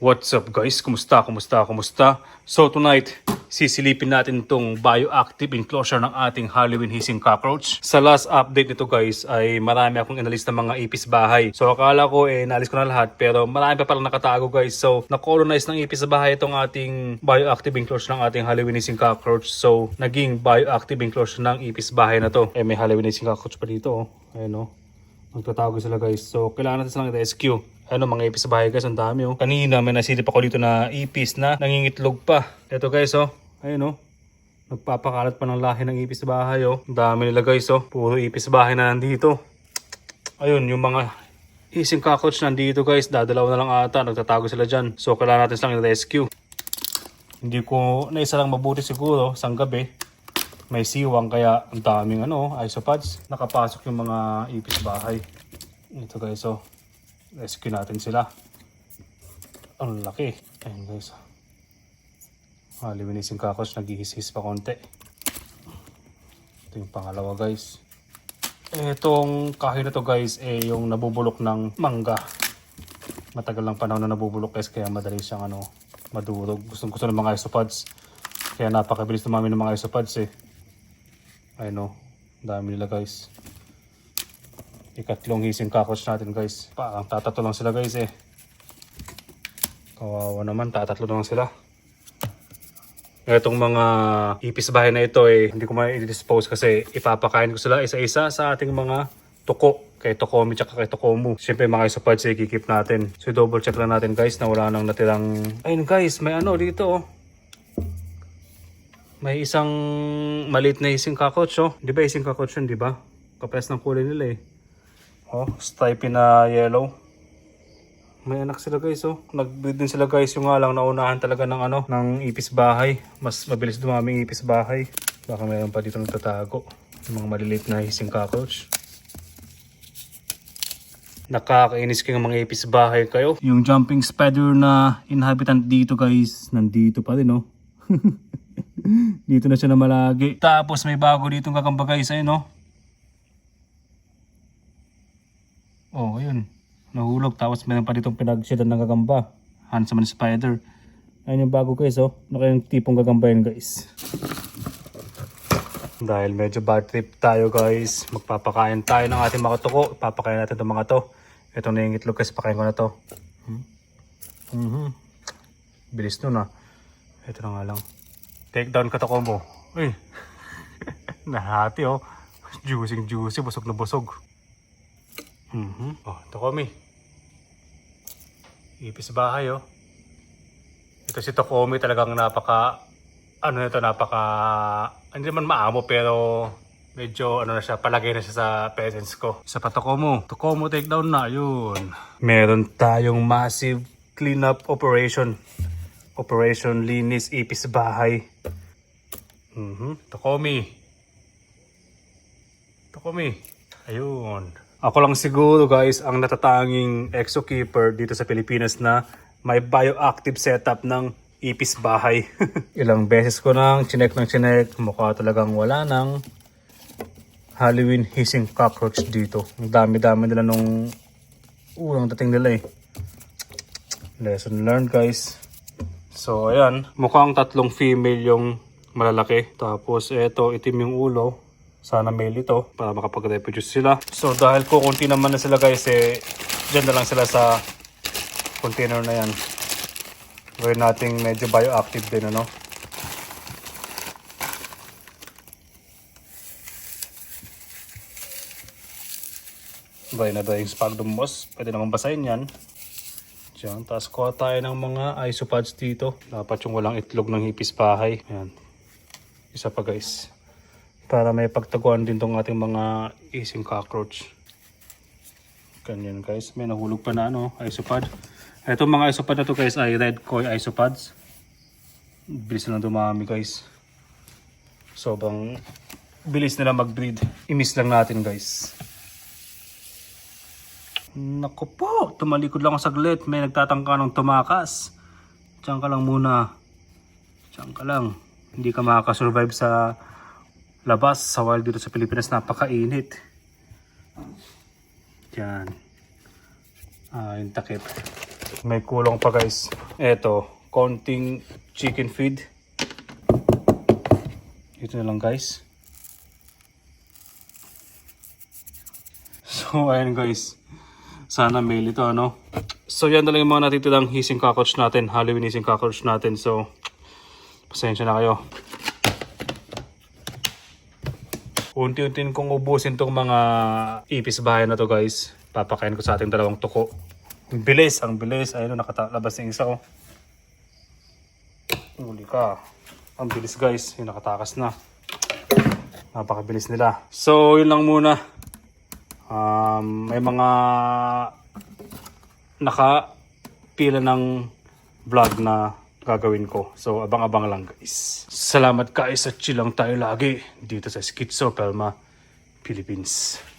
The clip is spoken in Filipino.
What's up guys? Kumusta? Kumusta? Kumusta? So tonight, sisilipin natin itong bioactive enclosure ng ating Halloween hissing cockroach. Sa last update nito guys ay marami akong inalis ng mga ipis bahay. So akala ko eh naalis ko na lahat pero marami pa palang nakatago guys. So na-colonize ng ipis bahay itong ating bioactive enclosure ng ating Halloween hissing cockroach. So naging bioactive enclosure ng ipis bahay na to. Eh may Halloween hissing cockroach pa dito oh. Ayun oh. Magtatago sila guys. So, kailangan natin silang i-rescue. Ano, mga ipis sa bahay guys, ang dami oh. Kanina may nasilip ako dito na ipis na nangingitlog pa. Ito guys oh. Ayun oh. Nagpapakalat pa ng lahi ng ipis sa bahay oh. Ang dami nila guys oh. Puro ipis sa bahay na nandito. Ayun, yung mga ising cockroach nandito guys. Dadalaw na lang ata. Nagtatago sila dyan. So, kailangan natin silang i-rescue. Hindi ko naisa lang mabuti siguro sang gabi may siwang kaya ang daming ano, isopods. Nakapasok yung mga ipis bahay. Ito guys, oh. Rescue natin sila. Ang laki. Ayun guys. Ah, liminising kakos, naghihis-his pa konti. Ito yung pangalawa guys. Itong kahoy na to guys, eh yung nabubulok ng mangga. Matagal lang panahon na nabubulok guys, kaya madali siyang ano, madurog. Gustong gusto ng mga isopods. Kaya napakabilis dumami ng mga isopods eh. Ayun o. Dami nila guys. Ikatlong hissing cockroach natin guys. Parang tatatlo lang sila guys eh. Kawawa naman, tatatlo lang sila. Itong mga ipis bahay na ito eh, hindi ko ma-dispose kasi ipapakain ko sila isa-isa sa ating mga tuko. Kay Tokomi tsaka kay Tokomu. Siyempre mga isopods eh, kikip natin. So double check lang natin guys na wala nang natirang... Ayun guys, may ano dito oh. May isang maliit na ising cockroach, oh. Di ba ising yun, di ba? Kapres ng kulay nila eh. Oh, stripy na yellow. May anak sila guys, oh. Nag-breed din sila guys, yung nga lang naunahan talaga ng ano, ng ipis bahay. Mas mabilis dumami ang ipis bahay. Baka mayroon pa dito nagtatago. Yung mga maliliit na ising cockroach. Nakakainis kayo mga ipis bahay kayo. Yung jumping spider na inhabitant dito guys, nandito pa rin, oh. Dito na siya na malagi. Tapos may bago dito kakamba guys, ayun no. Oh, ayun. Nahulog. Tapos meron pa ditong pinag-shedan ng gagamba. Handsome spider. Ayun yung bago guys, oh. Ano kayong tipong gagamba yun guys. Dahil medyo bad trip tayo guys. Magpapakain tayo ng ating mga tuko. Papakain natin itong mga to. Ito na yung itlog guys. Pakain ko na to. Hmm? Mhm. Bilis nun ah. Ito na nga lang. Take down katako mo. Uy. Nahati oh. Juicing juicy. Busog na busog. Mhm. Oh, Tokomi. Ipis sa bahay oh. Ito si Tokomi talagang napaka ano nito napaka hindi naman maamo pero medyo ano na siya palagay na siya sa presence ko. Sa Patokomo. Tokomo take down na yun. Meron tayong massive cleanup operation. Operation Linis Ipis Bahay. Mhm. Tokomi. Tokomi. Ayun. Ako lang siguro guys ang natatanging exo-keeper dito sa Pilipinas na may bioactive setup ng ipis bahay. Ilang beses ko nang chinek ng chinek. Mukha talagang wala nang Halloween hissing cockroach dito. Ang dami-dami nila nung unang dating nila eh. Lesson learned guys. So ayan, mukhang tatlong female yung malalaki. Tapos eto, itim yung ulo. Sana male ito para makapag-reproduce sila. So dahil kukunti naman na sila guys eh, dyan na lang sila sa container na yan. Gawin nating medyo bioactive din ano. Bay na yung sphagnum moss? Pwede naman basahin yan. Diyan. Tapos kuha tayo ng mga isopods dito. Dapat yung walang itlog ng hipis bahay. Ayan. Isa pa guys. Para may pagtaguan din tong ating mga ising cockroach. Ganyan guys. May nahulog pa na ano, isopod. Itong mga isopod na to guys ay red koi isopods. Bilis na dumami guys. Sobrang bilis nila mag-breed. I-miss lang natin guys. Naku po, tumalikod lang ako saglit. May nagtatangka ng tumakas. Diyan ka lang muna. Diyan ka lang. Hindi ka makakasurvive sa labas, sa wild dito sa Pilipinas. Napakainit. Diyan. Ah, yung takip. May kulong pa guys. Eto, konting chicken feed. Ito na lang guys. So ayun guys. Sana mail ito ano. So yan talaga yung mga natitirang hissing cockroach natin. Halloween hissing cockroach natin. So pasensya na kayo. Unti-untiin kong ubusin tong mga ipis bahay na to guys. Papakain ko sa ating dalawang tuko. Bilis, ang bilis. Ayun, nakatalabas yung isa oh. Huli ka. Ang bilis guys. Yung nakatakas na. Napakabilis nila. So, yun lang muna. Um, may mga nakapila ng vlog na gagawin ko. So, abang-abang lang guys. Salamat guys at chill lang tayo lagi dito sa Schizo Pelma, Philippines.